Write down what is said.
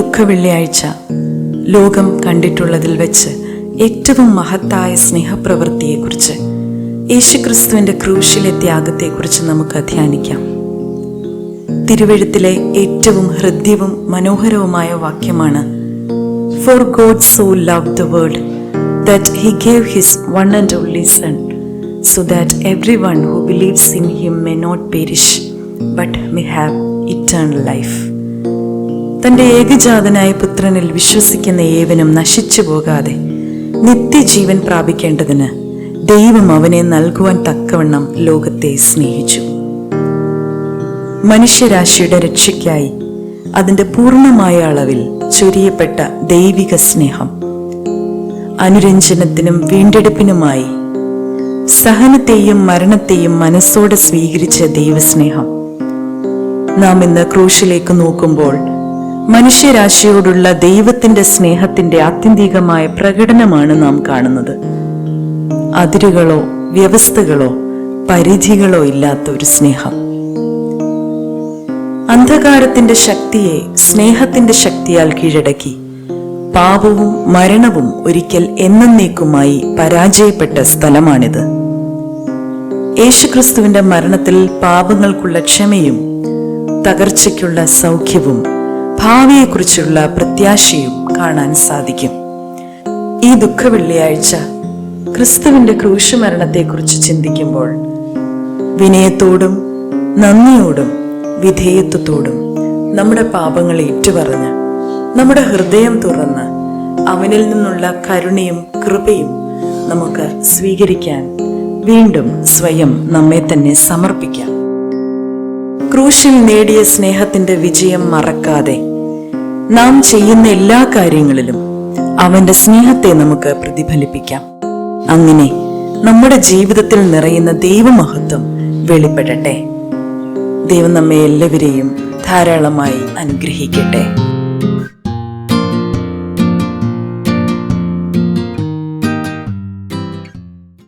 ദുഃഖവെള്ളിയാഴ്ച ലോകം കണ്ടിട്ടുള്ളതിൽ വെച്ച് ഏറ്റവും മഹത്തായ സ്നേഹപ്രവൃത്തിയെക്കുറിച്ച് യേശുക്രിസ്തുവിന്റെ ക്രൂശിലെ ത്യാഗത്തെക്കുറിച്ച് നമുക്ക് ധ്യാനിക്കാം. തിരുവഴുത്തിലെ ഏറ്റവും ഹൃദ്യവും മനോഹരവുമായ വാക്യമാണ് for God so love the world that he gave his one and only son so that everyone who believes in him may not perish but may have eternal life തന്റെ ഏകജാതനായ പുത്രനിൽ വിശ്വസിക്കുന്ന ഏവനും നശിച്ചു പോകാതെ നിത്യജീവൻ പ്രാപിക്കേണ്ടതിന് ദൈവം അവനെ നൽകുവാൻ തക്കവണ്ണം ലോകത്തെ സ്നേഹിച്ചു. മനുഷ്യരാശിയുടെ രക്ഷയ്ക്കായി അതിന്റെ പൂർണമായ അളവിൽ ചൊരിയപ്പെട്ട ദൈവിക സ്നേഹം അനുരഞ്ജനത്തിനും വീണ്ടെടുപ്പിനുമായി സഹനത്തെയും മരണത്തെയും മനസ്സോടെ സ്വീകരിച്ച ദൈവസ്നേഹം. നാം ഇന്ന് ക്രൂശിലേക്ക് നോക്കുമ്പോൾ മനുഷ്യരാശിയോടുള്ള ദൈവത്തിന്റെ സ്നേഹത്തിന്റെ ആത്യന്തികമായ പ്രകടനമാണ് നാം കാണുന്നത്. അതിരുകളോ വ്യവസ്ഥകളോ പരിധികളോ ഇല്ലാത്ത ഒരു സ്നേഹം. അന്ധകാരത്തിന്റെ ശക്തിയെ സ്നേഹത്തിന്റെ ശക്തിയാൽ കീഴടക്കി പാപവും മരണവും ഒരിക്കൽ എന്നേക്കുമായി പരാജയപ്പെട്ട സ്ഥലമാണിത്. യേശുക്രിസ്തുവിന്റെ മരണത്തിൽ പാപങ്ങൾക്കുള്ള ക്ഷമയും തകർച്ചയ്ക്കുള്ള സൗഖ്യവും ഭാവിയെക്കുറിച്ചുള്ള പ്രത്യാശയും കാണാൻ സാധിക്കും. ഈ ദുഃഖ വെള്ളിയാഴ്ച ക്രിസ്തുവിന്റെ ക്രൂശുമരണത്തെക്കുറിച്ച് ചിന്തിക്കുമ്പോൾ വിനയത്തോടും നന്ദിയോടും വിധേയത്വത്തോടും നമ്മുടെ പാപങ്ങൾ ഏറ്റുപറഞ്ഞ് നമ്മുടെ ഹൃദയം തുറന്ന് അവനിൽ നിന്നുള്ള കരുണയും കൃപയും നമുക്ക് സ്വീകരിക്കാൻ വീണ്ടും സ്വയം നമ്മെ തന്നെ സമർപ്പിക്കാം. ക്രൂശിൽ നേടിയ സ്നേഹത്തിന്റെ വിജയം മറക്കാതെ നാം ചെയ്യുന്ന എല്ലാ കാര്യങ്ങളിലും അവന്റെ സ്നേഹത്തെ നമുക്ക് പ്രതിഫലിപ്പിക്കാം. അങ്ങനെ നമ്മുടെ ജീവിതത്തിൽ നിറയുന്ന ദൈവമഹത്വം വെളിപ്പെടട്ടെ. ദൈവം നമ്മെ എല്ലാവരെയും ധാരാളമായി അനുഗ്രഹിക്കട്ടെ.